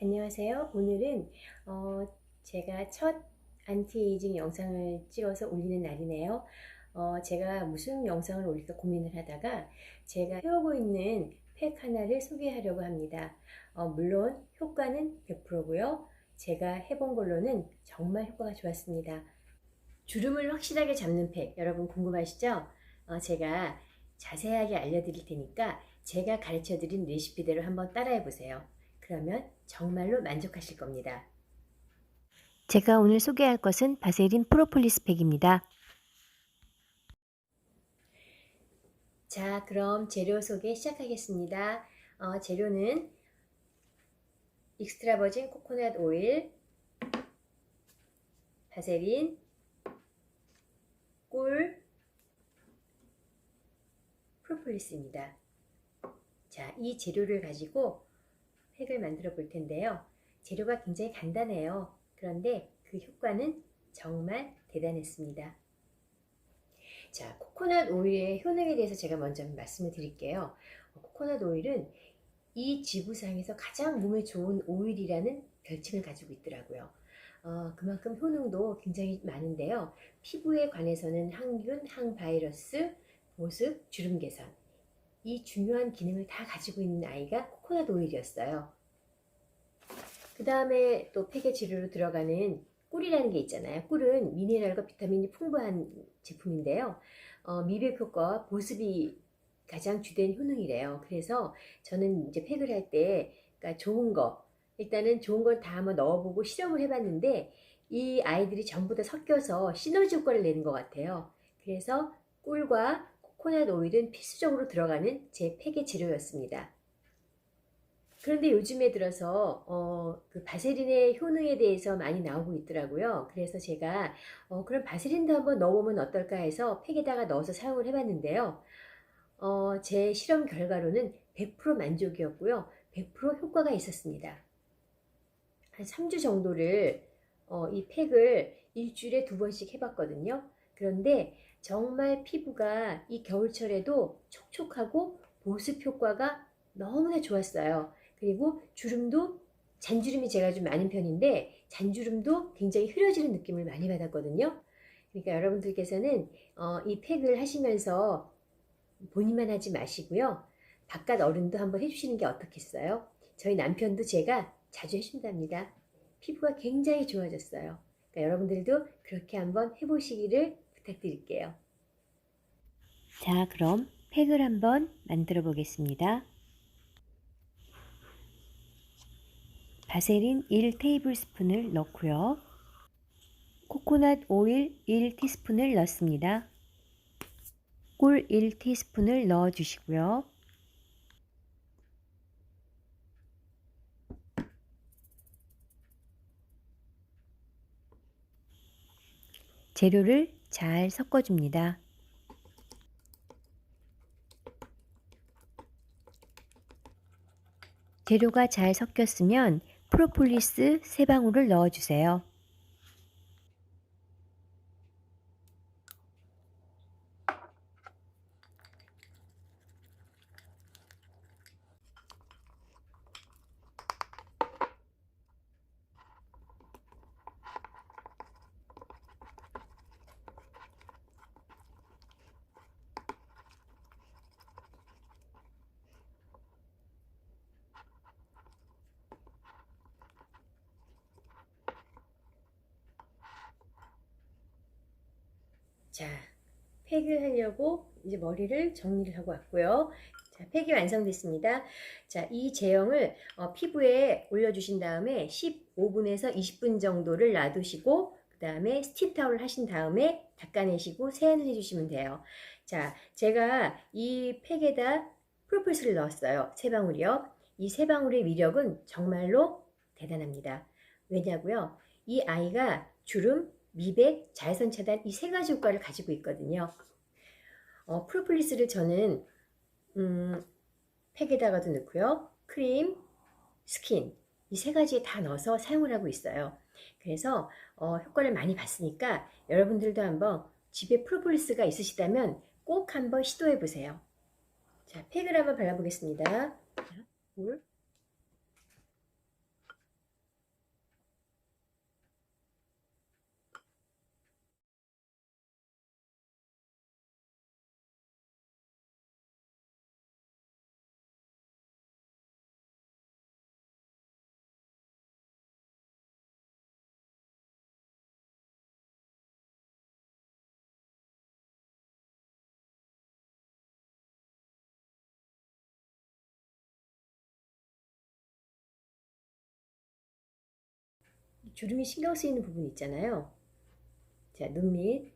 안녕하세요. 오늘은 어, 제가 첫 안티에이징 영상을 찍어서 올리는 날이네요. 어, 제가 무슨 영상을 올릴까 고민을 하다가 제가 해오고 있는 팩 하나를 소개하려고 합니다. 어, 물론 효과는 100%고요. 제가 해본 걸로는 정말 효과가 좋았습니다. 주름을 확실하게 잡는 팩 여러분 궁금하시죠? 어, 제가 자세하게 알려드릴 테니까 제가 가르쳐 드린 레시피대로 한번 따라해 보세요. 그러면 정말로 만족하실 겁니다. 제가 오늘 소개할 것은 바세린 프로폴리스 팩입니다. 자, 그럼 재료 소개 시작하겠습니다. 어, 재료는 익스트라 버진 코코넛 오일, 바세린, 꿀, 프로폴리스입니다. 자, 이 재료를 가지고 팩을 만들어 볼 텐데요. 재료가 굉장히 간단해요. 그런데 그 효과는 정말 대단했습니다. 자, 코코넛 오일의 효능에 대해서 제가 먼저 말씀을 드릴게요. 어, 코코넛 오일은 이 지구상에서 가장 몸에 좋은 오일이라는 별칭을 가지고 있더라고요. 어, 그만큼 효능도 굉장히 많은데요. 피부에 관해서는 항균, 항바이러스, 보습, 주름 개선. 이 중요한 기능을 다 가지고 있는 아이가 코코넛 오일이었어요. 그 다음에 또 팩의 재료로 들어가는 꿀이라는 게 있잖아요. 꿀은 미네랄과 비타민이 풍부한 제품인데요. 어, 미백 효과와 보습이 가장 주된 효능이래요. 그래서 저는 이제 팩을 할 때 그러니까 좋은 거 일단은 좋은 걸 다 한번 넣어보고 실험을 해봤는데 이 아이들이 전부 다 섞여서 시너지 효과를 내는 것 같아요. 그래서 꿀과 코코넛 오일은 필수적으로 들어가는 제 팩의 재료였습니다. 그런데 요즘에 들어서 어, 그 바세린의 효능에 대해서 많이 나오고 있더라고요. 그래서 제가 어, 그럼 바세린도 한번 넣어보면 어떨까 해서 팩에다가 넣어서 사용을 해봤는데요. 어, 제 실험 결과로는 100% 만족이었고요. 100% 효과가 있었습니다. 한 3주 정도를 어, 이 팩을 일주일에 두 번씩 해봤거든요. 그런데 정말 피부가 이 겨울철에도 촉촉하고 보습 효과가 너무나 좋았어요. 그리고 주름도 잔주름이 제가 좀 많은 편인데 잔주름도 굉장히 흐려지는 느낌을 많이 받았거든요. 그러니까 여러분들께서는 어, 이 팩을 하시면서 본인만 하지 마시고요. 바깥 어른도 한번 해주시는 게 어떻겠어요? 저희 남편도 제가 자주 해준답니다. 피부가 굉장히 좋아졌어요. 그러니까 여러분들도 그렇게 한번 해보시기를 부탁드릴게요. 자, 그럼 팩을 한번 만들어 보겠습니다. 바세린 1 테이블스푼을 넣고요. 코코넛 오일 1티스푼을 넣습니다. 꿀 1티스푼을 넣어 주시고요. 재료를 잘 섞어줍니다. 재료가 잘 섞였으면 프로폴리스 3방울을 넣어주세요. 자, 팩을 하려고 이제 머리를 정리를 하고 왔고요. 자, 팩이 완성됐습니다. 자, 이 제형을 어, 피부에 올려주신 다음에 15분에서 20분 정도를 놔두시고 그 다음에 스팀 타올을 하신 다음에 닦아내시고 세안을 해주시면 돼요. 자, 제가 이 팩에다 프로폴스를 넣었어요. 세 방울이요. 이 세 방울의 위력은 정말로 대단합니다. 왜냐고요? 이 아이가 주름, 미백, 자외선 차단 이 세 가지 효과를 가지고 있거든요. 어, 프로폴리스를 저는 음, 팩에다가도 넣고요. 크림, 스킨 이 세 가지에 다 넣어서 사용을 하고 있어요. 그래서 어, 효과를 많이 봤으니까 여러분들도 한번 집에 프로폴리스가 있으시다면 꼭 한번 시도해 보세요. 자, 팩을 한번 발라보겠습니다. 자, 물. 주름이 신경 쓰이는 부분 있잖아요. 자, 눈 밑,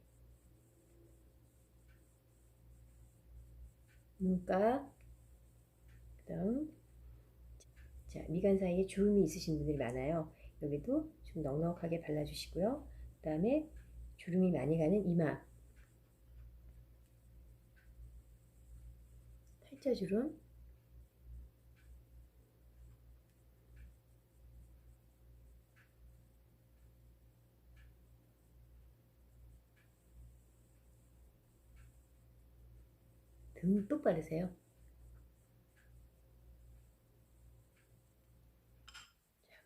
눈가, 그다음 자, 미간 사이에 주름이 있으신 분들이 많아요. 여기도 좀 넉넉하게 발라주시고요. 그 다음에 주름이 많이 가는 이마, 팔자주름, 듬뿍 바르세요.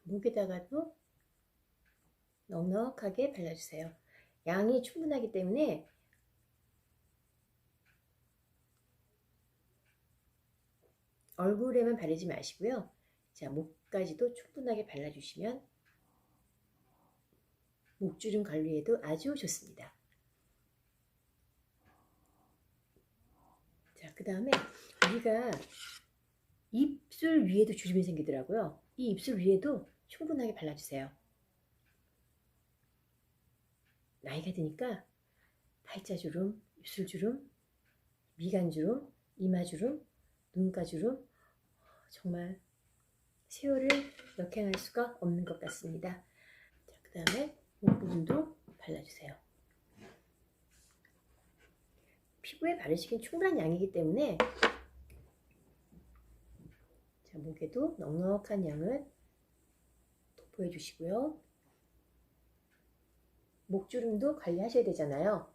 목에다가도 넉넉하게 발라주세요. 양이 충분하기 때문에 얼굴에만 바르지 마시고요. 자, 목까지도 충분하게 발라주시면 목주름 관리에도 아주 좋습니다. 자, 그 다음에 우리가 입술 위에도 주름이 생기더라고요. 이 입술 위에도 충분하게 발라주세요. 나이가 드니까 팔자주름, 입술주름, 미간주름, 이마주름, 눈가주름 정말 세월을 역행할 수가 없는 것 같습니다. 자, 그 다음에 목 부분도 발라주세요. 피부에 바르시긴 충분한 양이기 때문에 자, 목에도 넉넉한 양을 도포해 주시고요. 목주름도 관리하셔야 되잖아요.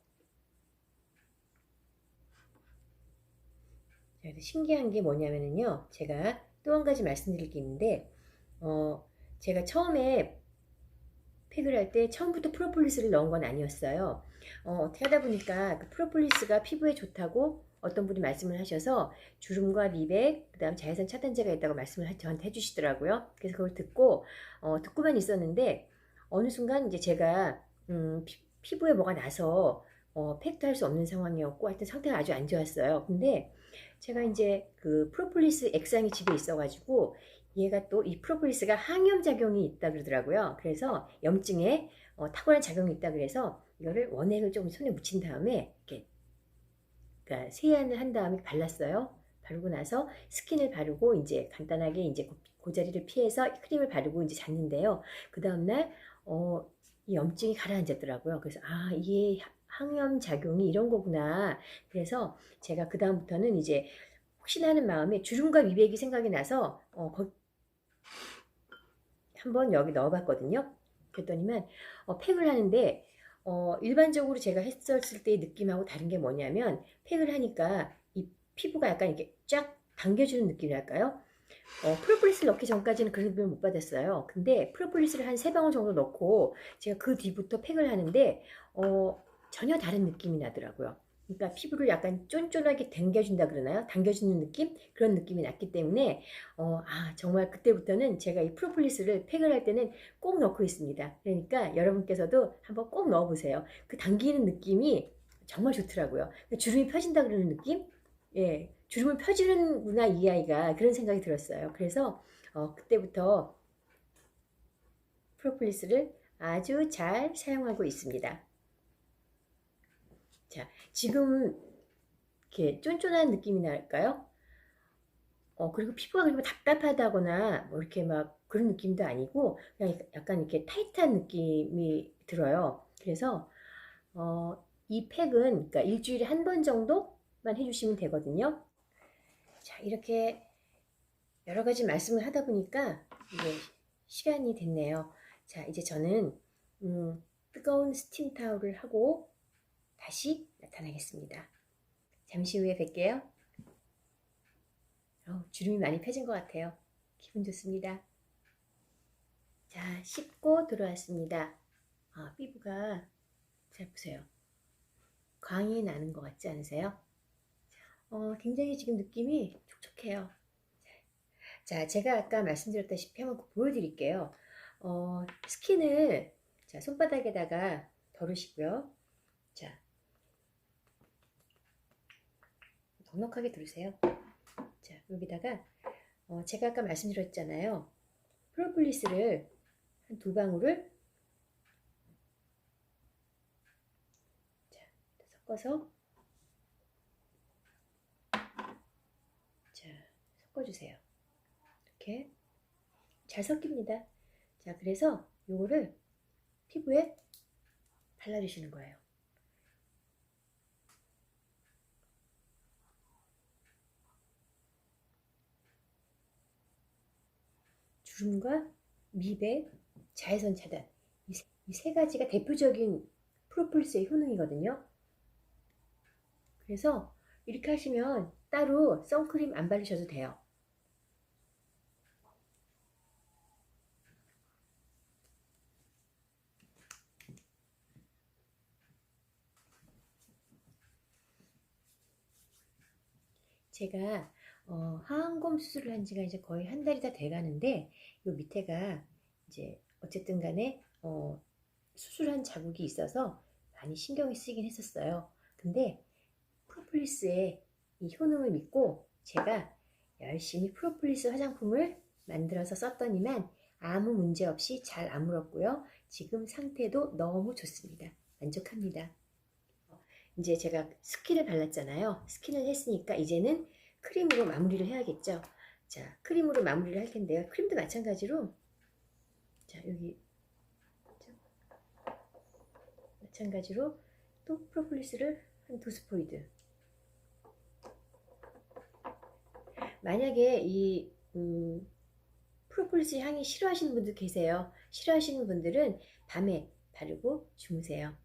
자, 신기한 게 뭐냐면요. 제가 또 한 가지 말씀드릴 게 있는데, 어, 제가 처음에 팩을 할 때 처음부터 프로폴리스를 넣은 건 아니었어요. 어, 어떻게 하다 보니까 그 프로폴리스가 피부에 좋다고 어떤 분이 말씀을 하셔서 주름과 미백, 그 다음 자외선 차단제가 있다고 말씀을 하- 저한테 해주시더라고요. 그래서 그걸 듣고, 어, 듣고만 있었는데, 어느 순간 이제 제가, 음, 피, 부에 뭐가 나서, 어, 팩도 할 수 없는 상황이었고, 하여튼 상태가 아주 안 좋았어요. 근데 제가 이제 그 프로폴리스 액상이 집에 있어가지고, 얘가 또 이 프로폴리스가 항염 작용이 있다 그러더라고요. 그래서 염증에 어, 탁월한 작용이 있다 그래서 이거를 원액을 좀 손에 묻힌 다음에 이렇게 그러니까 세안을 한 다음에 발랐어요. 바르고 나서 스킨을 바르고 이제 간단하게 이제 고- 고자리를 피해서 크림을 바르고 이제 잤는데요. 그 다음날 어, 이 염증이 가라앉았더라고요. 그래서 아 이게 항염 작용이 이런 거구나. 그래서 제가 그 다음부터는 이제 혹시나 하는 마음에 주름과 미백이 생각이 나서 어, 거- 한번 여기 넣어봤거든요. 그랬더니만 어, 팩을 하는데 어, 일반적으로 제가 했었을 때의 느낌하고 다른 게 뭐냐면 팩을 하니까 이 피부가 약간 이렇게 쫙 당겨주는 느낌이랄까요? 어, 프로폴리스를 넣기 전까지는 그런 느낌을 못 받았어요. 근데 프로폴리스를 한세 방울 정도 넣고 제가 그 뒤부터 팩을 하는데 어, 전혀 다른 느낌이 나더라고요. 그러니까 피부를 약간 쫀쫀하게 당겨준다 그러나요? 당겨주는 느낌? 그런 느낌이 났기 때문에 어, 아 정말 그때부터는 제가 이 프로폴리스를 팩을 할 때는 꼭 넣고 있습니다. 그러니까 여러분께서도 한번 꼭 넣어보세요. 그 당기는 느낌이 정말 좋더라고요. 그러니까 주름이 펴진다 그러는 느낌? 예, 주름을 펴주는구나 이 아이가 그런 생각이 들었어요. 그래서 어, 그때부터 프로폴리스를 아주 잘 사용하고 있습니다. 자, 지금 이렇게 쫀쫀한 느낌이 날까요? 어, 그리고 피부가 그리고 답답하다거나 뭐 이렇게 막 그런 느낌도 아니고 그냥 약간 이렇게 타이트한 느낌이 들어요. 그래서 어, 이 팩은 그러니까 일주일에 한 번 정도만 해주시면 되거든요. 자, 이렇게 여러 가지 말씀을 하다 보니까 이제 시간이 됐네요. 자, 이제 저는 음, 뜨거운 스팀 타올을 하고 다시 나타나겠습니다. 잠시 후에 뵐게요. 어, 주름이 많이 펴진 것 같아요. 기분 좋습니다. 자, 씻고 들어왔습니다. 아, 피부가 잘 보세요. 광이 나는 것 같지 않으세요? 어, 굉장히 지금 느낌이 촉촉해요. 자, 제가 아까 말씀드렸다시피 한번 보여드릴게요. 어, 스킨을 자, 손바닥에다가 덜으시고요. 넉넉하게 두르세요. 자, 여기다가 어, 제가 아까 말씀드렸잖아요. 프로폴리스를 한 두 방울을 자, 섞어서 자, 섞어주세요. 이렇게 잘 섞입니다. 자, 그래서 요거를 피부에 발라주시는 거예요. 주름과 미백, 자외선 차단 이 세 가지가 대표적인 프로폴리스의 효능이거든요. 그래서 이렇게 하시면 따로 선크림 안 바르셔도 돼요. 제가 어, 하안검 수술을 한 지가 이제 거의 한 달이 다 돼가는데 요 밑에가 이제 어쨌든 간에 어, 수술한 자국이 있어서 많이 신경이 쓰이긴 했었어요. 근데 프로폴리스의 이 효능을 믿고 제가 열심히 프로폴리스 화장품을 만들어서 썼더니만 아무 문제 없이 잘 아물었고요. 지금 상태도 너무 좋습니다. 만족합니다. 어, 이제 제가 스킨을 발랐잖아요. 스킨을 했으니까 이제는 크림으로 마무리를 해야겠죠. 자, 크림으로 마무리를 할 텐데요. 크림도 마찬가지로 자, 여기 마찬가지로 또 프로폴리스를 한 두 스포이드. 만약에 이 음, 프로폴리스 향이 싫어하시는 분들 계세요. 싫어하시는 분들은 밤에 바르고 주무세요.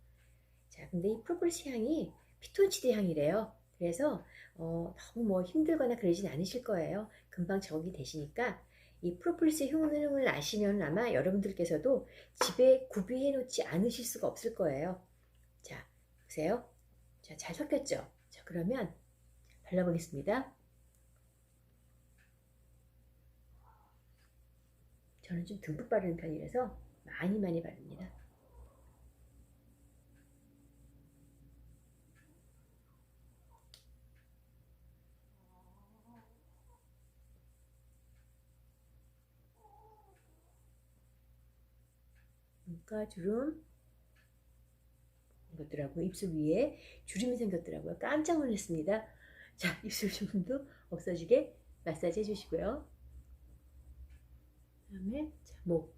자, 근데 이 프로폴리스 향이 피톤치드 향이래요. 그래서 어, 너무 뭐 힘들거나 그러진 않으실 거예요. 금방 적응이 되시니까 이 프로폴리스 효능을 아시면 아마 여러분들께서도 집에 구비해 놓지 않으실 수가 없을 거예요. 자, 보세요. 자, 잘 섞였죠? 자, 그러면 발라보겠습니다. 저는 좀 듬뿍 바르는 편이라서 많이 많이 바릅니다. 눈가 주름 생겼더라고요. 입술 위에 주름이 생겼더라고요. 깜짝 놀랐습니다. 자, 입술 주름도 없어지게 마사지 해주시고요. 그 다음에 자, 목.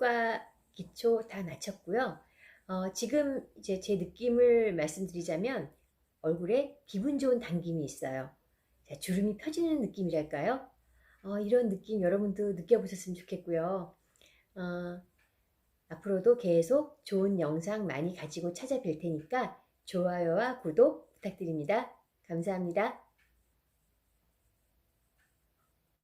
팩과 기초 다 마쳤고요. 어, 지금 이제 제 느낌을 말씀드리자면 얼굴에 기분 좋은 당김이 있어요. 자, 주름이 펴지는 느낌이랄까요? 어, 이런 느낌 여러분도 느껴보셨으면 좋겠고요. 어, 앞으로도 계속 좋은 영상 많이 가지고 찾아뵐 테니까 좋아요와 구독 부탁드립니다. 감사합니다.